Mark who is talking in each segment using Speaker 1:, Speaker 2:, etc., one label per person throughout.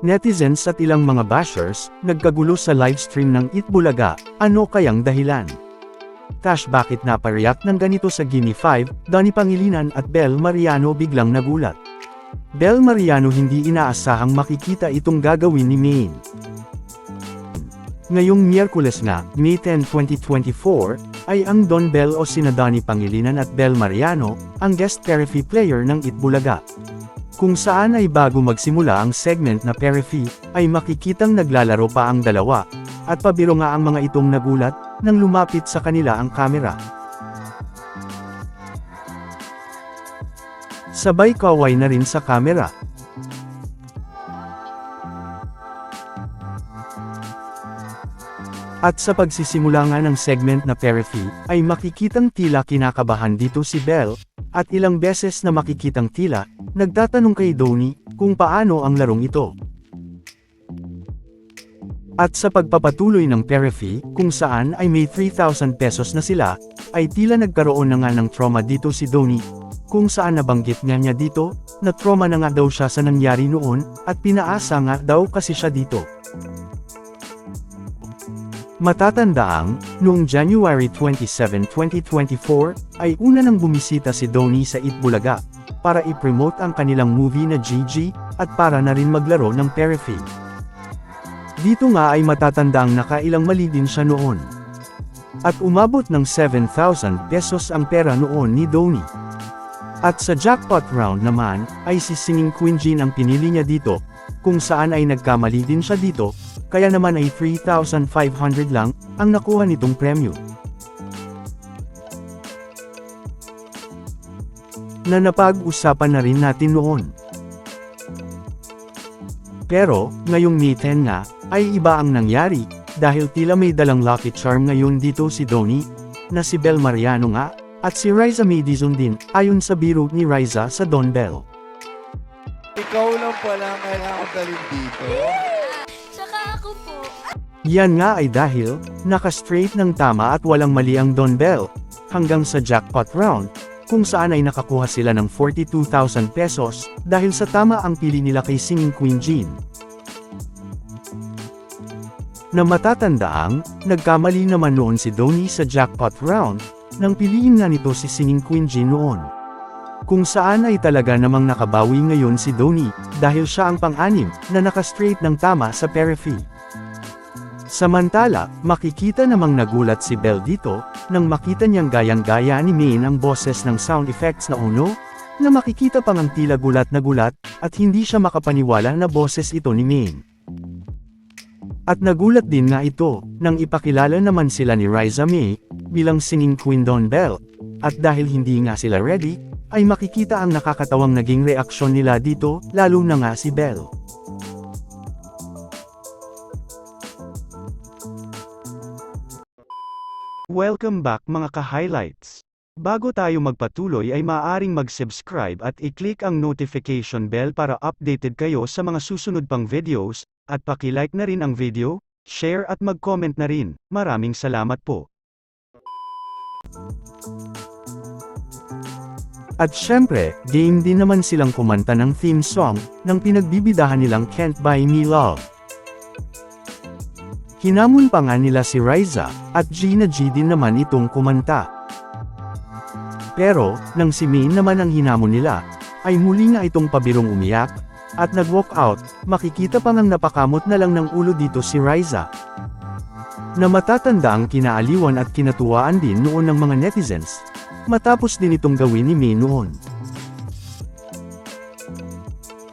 Speaker 1: Netizens at ilang mga bashers, nagkagulo sa livestream ng Itbulaga, ano kayang dahilan? Tash bakit napareact ng ganito sa Gimme 5, Donnie Pangilinan at Bel Mariano biglang nagulat. Bel Mariano hindi inaasahang makikita itong gagawin ni Maine. Ngayong Miyerkules nga, May 10, 2024, ay ang Don Bell o sina Donnie Pangilinan at Bel Mariano, ang guest therapy player ng Itbulaga. Kung saan ay bago magsimula ang segment na Perifee, ay makikitang naglalaro pa ang dalawa, at pabiro nga ang mga itong nagulat, nang lumapit sa kanila ang kamera. Sabay kaway na rin sa kamera. At sa pagsisimula nga ng segment na Perifee, ay makikitang tila kinakabahan dito si Belle, at ilang beses na makikitang tila, nagtatanong kay Donnie, kung paano ang larong ito. At sa pagpapatuloy ng Perifee, kung saan ay may 3,000 pesos na sila, ay tila nagkaroon na nga ng trauma dito si Donnie, kung saan nabanggit niya niya dito, na trauma na nga daw siya sa nangyari noon, at pinaasa nga daw kasi siya dito. Matatandaang, noong January 27, 2024, ay una nang bumisita si Donnie sa Itbulaga, para i-promote ang kanilang movie na GG, at para na rin maglaro ng Perifee. Dito nga ay matatandaang nakailang mali din siya noon. At umabot ng 7,000 pesos ang pera noon ni Donnie. At sa jackpot round naman, ay si Singing Queen Jean ang pinili niya dito, kung saan ay nagkamali din siya dito, kaya naman ay 3,500 lang, ang nakuha nitong premyo. Na napag-usapan na rin natin noon. Pero, ngayong May 10 nga, ay iba ang nangyari, dahil tila may dalang lucky charm ngayon dito si Donnie, na si Bel Mariano nga, at si Riza Madison din, ayon sa biro ni Riza sa Don Bell.
Speaker 2: Ikaw lang pala ang kailangan dalhin dito.
Speaker 1: Yan nga ay dahil, naka-straight ng tama at walang mali ang Don Bell, hanggang sa jackpot round, kung saan ay nakakuha sila ng 42,000 pesos, dahil sa tama ang pili nila kay Singing Queen Jean. Na matatandaang, nagkamali naman noon si Donnie sa jackpot round, nang piliin nga nito si Singing Queen Jean noon. Kung saan ay talaga namang nakabawi ngayon si Donnie, dahil siya ang pang-anim, na naka-straight ng tama sa Perifee. Samantala, makikita namang nagulat si Belle dito, nang makita niyang gayang-gaya ni Maine ang boses ng sound effects na uno, na makikita pang ang tila gulat na gulat, at hindi siya makapaniwala na boses ito ni Maine. At nagulat din nga ito, nang ipakilala naman sila ni Riza May, bilang singing Queen Don Bell, at dahil hindi nga sila ready, ay makikita ang nakakatawang naging reaksyon nila dito, lalo na nga si Belle. Welcome back mga ka-highlights. Bago tayo magpatuloy ay maaaring mag-subscribe at i-click ang notification bell para updated kayo sa mga susunod pang videos, at paki-like na rin ang video, share at mag-comment na rin. Maraming salamat po. At syempre, game din naman silang kumanta ng theme song, ng pinagbibidahan nilang Can't Buy Me Love. Hinamon pa nga nila si Riza, at Gina G din naman itong kumanta. Pero, nang si Maine naman ang hinamon nila, ay muli nga itong pabirong umiyak, at nag-walk out, makikita pa ngang napakamot na lang ng ulo dito si Riza. Na matatanda ang kinaaliwan at kinatuwaan din noon ng mga netizens, matapos din itong gawin ni May noon.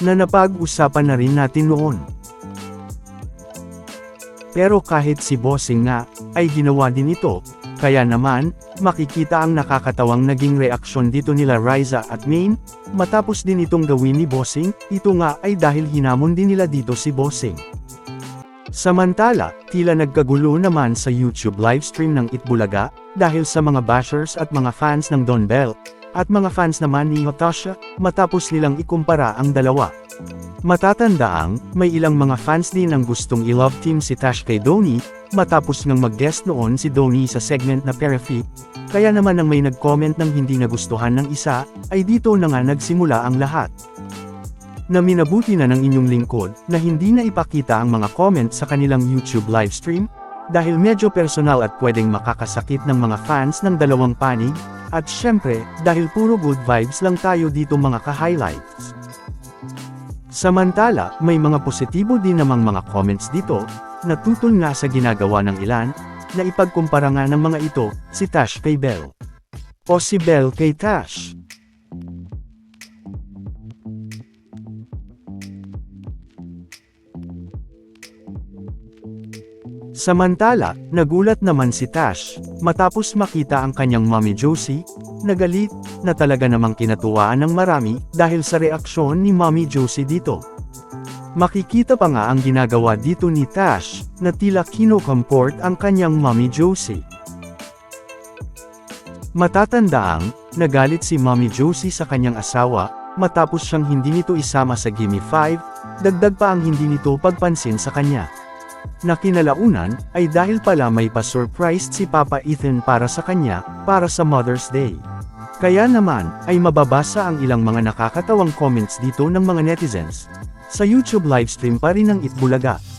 Speaker 1: Na napag-usapan na rin natin noon. Pero kahit si Bossing nga, ay ginawa din ito, kaya naman, makikita ang nakakatawang naging reaksyon dito nila Riza at Maine, matapos din itong gawin ni Bossing, ito nga ay dahil hinamon din nila dito si Bossing. Samantala, tila nagkagulo naman sa YouTube livestream ng Itbulaga, dahil sa mga bashers at mga fans ng Don Bell, at mga fans naman ni Natasha, matapos nilang ikumpara ang dalawa. Matatandaang, may ilang mga fans din ang gustong i-love team si Tash kay Donnie, matapos ngang mag-guest noon si Donnie sa segment na Perifee, kaya naman nang may nag-comment ng hindi nagustuhan ng isa, ay dito na nga nagsimula ang lahat. na minabuti na ng inyong lingkod na hindi na ipakita ang mga comment sa kanilang YouTube livestream, dahil medyo personal at pwedeng makakasakit ng mga fans ng dalawang panig, at syempre, dahil puro good vibes lang tayo dito mga ka-highlights. Samantala, may mga positibo din namang mga comments dito, na tutol nga sa ginagawa ng ilan, na ipagkumpara nga ng mga ito, si Tash kay Bell. O si Bell kay Tash. Samantala, nagulat naman si Tash, matapos makita ang kanyang mommy Josie, nagalit, na talaga namang kinatuwaan ng marami, dahil sa reaksyon ni mommy Josie dito. Makikita pa nga ang ginagawa dito ni Tash, na tila kinocomport ang kanyang mommy Josie. Matatandaang, nagalit si mommy Josie sa kanyang asawa, matapos siyang hindi nito isama sa Gimme 5, dagdag pa ang hindi nito pagpansin sa kanya na kinalaunan, ay dahil pala may pa-surprise si Papa Ethan para sa kanya, para sa Mother's Day. Kaya naman, ay mababasa ang ilang mga nakakatawang comments dito ng mga netizens. Sa YouTube livestream pa rin ng Itbulaga.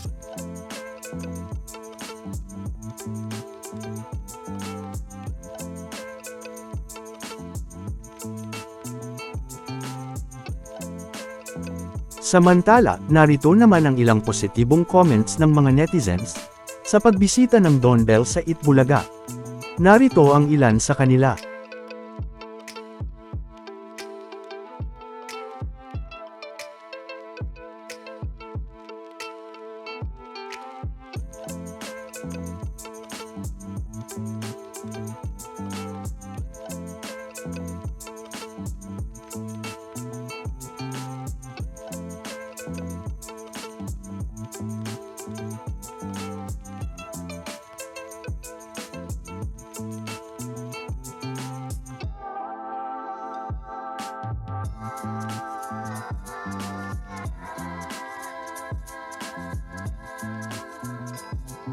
Speaker 1: Samantala, narito naman ang ilang positibong comments ng mga netizens sa pagbisita ng Don Bell sa Itbulaga. Narito ang ilan sa kanila.